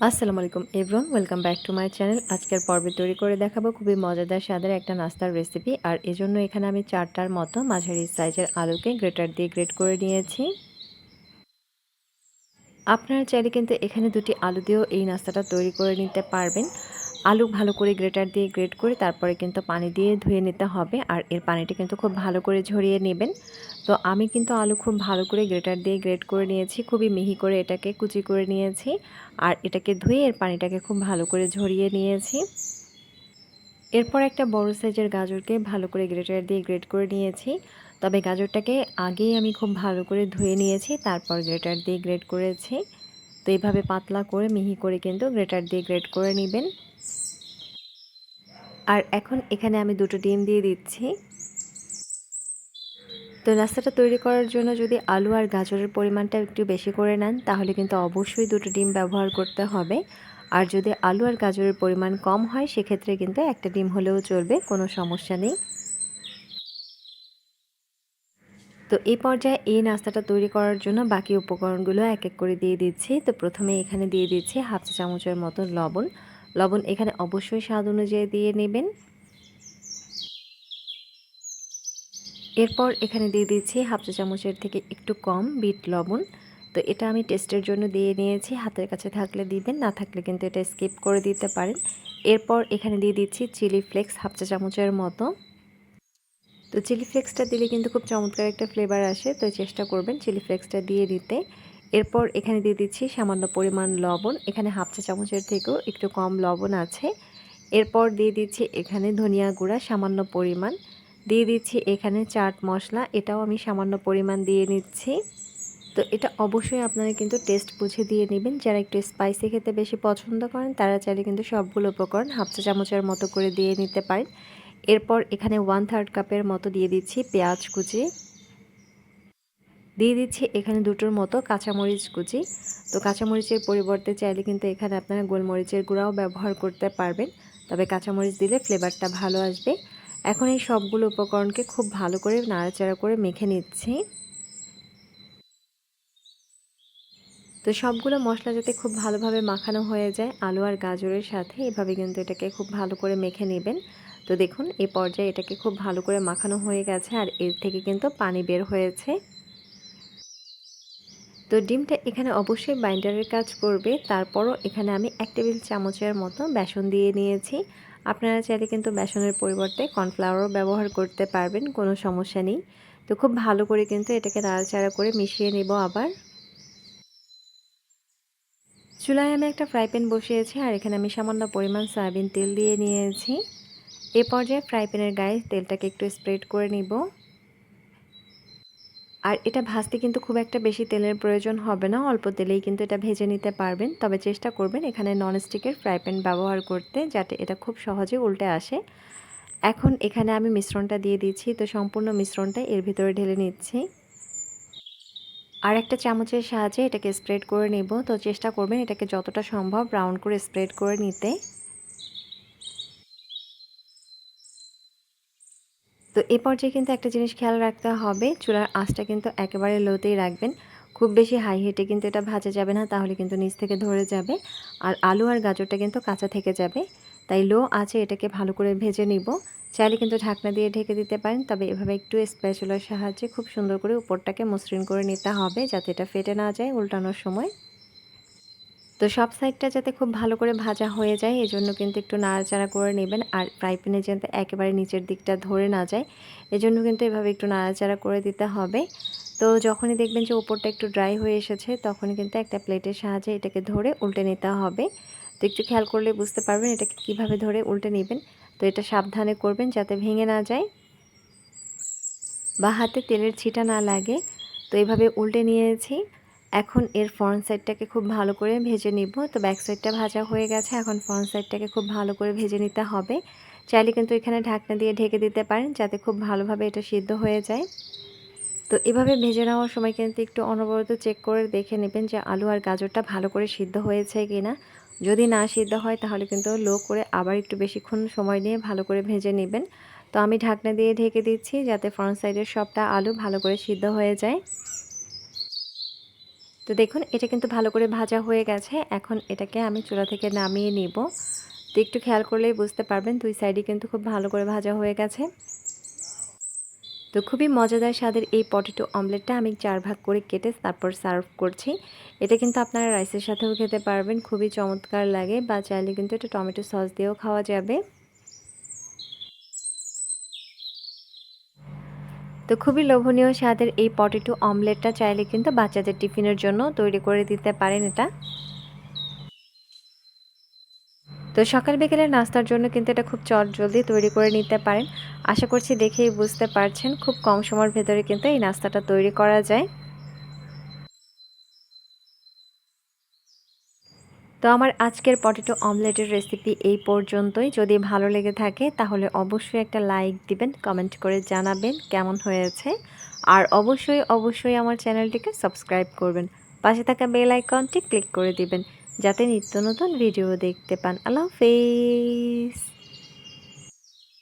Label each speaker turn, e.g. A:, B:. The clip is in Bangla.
A: আসসালামু আলাইকুম everyone welcome back to my channel আজকের পর্বে তৈরি করে দেখাবো খুবই মজাদার স্বাদের একটা নাস্তার রেসিপি আর এজন্য এখানে আমি চারটার মতো মাঝারি সাইজের আলুকে গ্রেটার দিয়ে গ্রেট করে নিয়েছি। আপনারা চাইলে কিন্তু এখানে দুটি আলু দিয়েও এই নাস্তাটা তৈরি করে নিতে পারবেন। আলু ভালো করে গ্রেটার দিয়ে গ্রেট করে তারপরে কিন্তু পানি দিয়ে ধুয়ে নিতে হবে আর এর পানিটা কিন্তু খুব ভালো করে ঝরিয়ে নেবেন। তো আমি কিন্তু আলু খুব ভালো করে গ্রেটার দিয়ে গ্রেট করে নিয়েছি, খুবই মিহি করে এটাকে কুচি করে নিয়েছি আর এটাকে ধুয়ে এর পানিটাকে খুব ভালো করে ঝরিয়ে নিয়েছি। এরপর একটা বড় সাইজের গাজরকে ভালো করে গ্রেটার দিয়ে গ্রেট করে নিয়েছি। তবে গাজরটাকে আগেই আমি খুব ভালো করে ধুয়ে নিয়েছি, তারপর গ্রেটার দিয়ে গ্রেট করেছি। তো এইভাবে পাতলা করে মিহি করে কিন্তু গ্রেটার দিয়ে গ্রেট করে নেবেন। আর এখন এখানে আমি দুটো ডিম দিয়ে দিচ্ছি। তো নাস্তাটা তৈরি করার জন্য যদি আলু আর গাজরের পরিমাণটা একটু বেশি করে নেন, তাহলে কিন্তু অবশ্যই দুটো ডিম ব্যবহার করতে হবে। আর যদি আলু আর গাজরের পরিমাণ কম হয়, সেক্ষেত্রে কিন্তু একটা ডিম হলেও চলবে, কোনো সমস্যা নেই। তো এই পর্যায়ে এই নাস্তাটা তৈরি করার জন্য বাকি উপকরণগুলো এক এক করে দিয়ে দিচ্ছি। তো প্রথমে এখানে দিয়ে দিচ্ছি হাফ চা চামচের মতো লবণ। লবণ এখানে অবশ্যই স্বাদ অনুযায়ী দিয়ে নেবেন। এরপর এখানে দিয়ে দিচ্ছি হাফ চা চামচের থেকে একটু কম বিট লবণ। তো এটা আমি টেস্টের জন্য দিয়ে নিয়েছি, হাতের কাছে থাকলে দিবেন, না থাকলে কিন্তু এটা স্কিপ করে দিতে পারেন। এরপর এখানে দিয়ে দিচ্ছি চিলি ফ্লেক্স হাফ চা চামচের মতো। তো চিলি ফ্লেক্সটা দিলে কিন্তু খুব চমৎকার একটা ফ্লেভার আসে, তো চেষ্টা করবেন চিলি ফ্লেক্সটা দিয়ে দিতে। এরপর এখানে দিয়ে দিচ্ছি সামান্য পরিমাণ লবণ, এখানে হাফ চা চামচের থেকেও একটু কম লবণ আছে। এরপর দিয়ে দিচ্ছি এখানে ধনিয়া গুঁড়া সামান্য পরিমাণ। দিয়ে দিচ্ছি এখানে চাট মশলা, এটাও আমি সামান্য পরিমাণ দিয়ে নিচ্ছি। তো এটা অবশ্যই আপনারা কিন্তু টেস্ট বুঝে দিয়ে নেবেন। যারা একটু স্পাইসি খেতে বেশি পছন্দ করেন, তারা চাইলে কিন্তু সবগুলো উপকরণ হাফ চা চামচের মতো করে দিয়ে নিতে পারেন। এরপর এখানে ওয়ান থার্ড কাপের মতো দিয়ে দিচ্ছি পেঁয়াজ কুচি। দিয়ে দিচ্ছি এখানে দুটোর মতো কাঁচামরিচ কুচি। তো কাঁচামরিচের পরিবর্তে চাইলে কিন্তু এখানে আপনারা গোলমরিচের গুঁড়াও ব্যবহার করতে পারবেন। তবে কাঁচামরিচ দিলে ফ্লেভারটা ভালো আসবে। এখন এই সবগুলো উপকরণকে খুব ভালো করে নাড়াচাড়া করে মেখে নিচ্ছি। তো সবগুলো মশলা যাতে খুব ভালোভাবে মাখানো হয়ে যায়, আলু আর গাজরের সাথে, এভাবে কিন্তু এটাকে খুব ভালো করে মেখে নেবেন। তো দেখুন এই পর্যায়ে এটাকে খুব ভালো করে মাখানো হয়ে গেছে আর এর থেকে কিন্তু পানি বের হয়েছে। তো ডিমটা এখানে অবশ্যই বাইন্ডারের কাজ করবে। তারপরও এখানে আমি এক টেবিল চামচের মতো বেসন দিয়ে নিয়েছি। আপনারা চাইলে কিন্তু বেসনের পরিবর্তে কর্নফ্লাওয়ারও ব্যবহার করতে পারবেন, কোনো সমস্যা নেই। তো খুব ভালো করে কিন্তু এটাকে নাড়াচাড়া করে মিশিয়ে নেব আবার। চুলায় আমি একটা ফ্রাই প্যান বসিয়েছি আর এখানে আমি সামান্য পরিমাণ সয়াবিন তেল দিয়ে নিয়েছি। এ পর্যায়ে ফ্রাই প্যানের গায়ে তেলটাকে একটু স্প্রেড করে নিব। আর এটা ভাজতে কিন্তু খুব একটা বেশি তেলের প্রয়োজন হবে না, অল্প তেলেই কিন্তু এটা ভেজে নিতে পারবেন। তবে চেষ্টা করবেন এখানে ননস্টিকের ফ্রাই প্যান ব্যবহার করতে যাতে এটা খুব সহজে উল্টে আসে। এখন এখানে আমি মিশ্রণটা দিয়ে দিচ্ছি, তো সম্পূর্ণ মিশ্রণটা এর ভিতরে ঢেলে নিচ্ছি। আর একটা চামচের সাহায্যে এটাকে স্প্রেড করে নেব, তো চেষ্টা করবেন এটাকে যতটা সম্ভব রাউন্ড করে স্প্রেড করে নিতে। তো এ পর্যায়ে কিন্তু একটা জিনিস খেয়াল রাখতে হবে, চুলার আঁচটা কিন্তু একেবারে লোতেই রাখবেন। খুব বেশি হাই হিটে কিন্তু এটা ভাজা যাবে না, তাহলে কিন্তু নিচ থেকে ধরে যাবে। আর আলু আর গাজরটা কিন্তু কাঁচা থেকে যাবে। তাই লো আছে এটাকে ভালো করে ভেজে নিব। চাইলে কিন্তু ঢাকনা দিয়ে ঢেকে দিতে পারেন, তবে এভাবে একটু স্প্যাচুলার সাহায্যে খুব সুন্দর করে উপরটাকে মসৃণ করে নিতে হবে, যাতে এটা ফেটে না যায় উল্টানোর সময়। তো সব সাইডটা যাতে খুব ভালো করে ভাজা হয়ে যায়, এজন্য কিন্তু একটু নাড়াচাড়া করে নেবেন। আর ফ্রাই প্যানে যাতে একেবারে নিচের দিকটা ধরে না যায়, এজন্য কিন্তু এভাবে একটু নাড়াচাড়া করে দিতে হবে। তো যখনই দেখবেন যে ওপরটা একটু ড্রাই হয়ে এসেছে, তখনই কিন্তু একটা প্লেটের সাহায্যে এটাকে ধরে উল্টে নিতে হবে। তো একটু খেয়াল করলে বুঝতে পারবেন এটাকে কীভাবে ধরে উল্টে নেবেন। তো এটা সাবধানে করবেন যাতে ভেঙে না যায় বা হাতে তেলের ছিটা না লাগে। তো এভাবে উল্টে নিয়েছি। এখন এর ফ্রন্ট সাইডটাকে খুব ভালো করে ভেজে নিব। তো ব্যাক সাইডটা ভাজা হয়ে গেছে, এখন ফ্রন্ট সাইডটাকে খুব ভালো করে ভেজে নিতে হবে। চাইলে কিন্তু এখানে ঢাকনা দিয়ে ঢেকে দিতে পারেন, যাতে খুব ভালোভাবে এটা সিদ্ধ হয়ে যায়। তো এভাবে ভেজে নেওয়ার সময় কিন্তু একটু অনবরত চেক করে দেখে নেবেন যে আলু আর গাজরটা ভালো করে সিদ্ধ হয়েছে কি না যদি না সিদ্ধ হয়, তাহলে কিন্তু লো করে আবার একটু বেশিক্ষণ সময় নিয়ে ভালো করে ভেজে নেবেন। তো আমি ঢাকনা দিয়ে ঢেকে দিচ্ছি, যাতে ফ্রন্ট সাইডের সবটা আলু ভালো করে সিদ্ধ হয়ে যায়। তো দেখুন, এটা কিন্তু ভালো করে ভাজা হয়ে গেছে। এখন এটাকে আমি চুলা থেকে নামিয়ে নিব। তো একটু খেয়াল করলেই বুঝতে পারবেন, দুই সাইডে কিন্তু খুব ভালো করে ভাজা হয়ে গেছে। তো খুবই মজাদার স্বাদের এই পটেটো অমলেটটা আমি চার ভাগ করে কেটে তারপর সার্ভ করছি। এটা কিন্তু আপনারা রাইসের সাথেও খেতে পারবেন, খুবই চমৎকার লাগে বা চাইলে কিন্তু এটা টমেটো সস দিয়েও খাওয়া যাবে। তো খুবই লোভনীয় স্বাদের এই পটেটো অমলেটটা চাইলে কিন্তু বাচ্চাদের টিফিনের জন্য তৈরি করে দিতে পারেন এটা। তো সকাল বিকেলের নাস্তার জন্য কিন্তু এটা খুব চট জলদি তৈরি করে নিতে পারেন। আশা করছি দেখেই বুঝতে পারছেন, খুব কম সময়ের ভেতরে কিন্তু এই নাস্তাটা তৈরি করা যায়। তো আমার আজকের পটেটো অমলেটের রেসিপি এই পর্যন্তই। যদি ভালো লেগে থাকে, তাহলে অবশ্যই একটা লাইক দিবেন কমেন্ট করে জানাবেন কেমন হয়েছে। আর অবশ্যই অবশ্যই আমার চ্যানেলটিকে সাবস্ক্রাইব করবেন। পাশে থাকা বেল আইকনটি ক্লিক করে দিবেন, যাতে নিত্য নতুন ভিডিও দেখতে পান। আল্লাহ হাফেজ!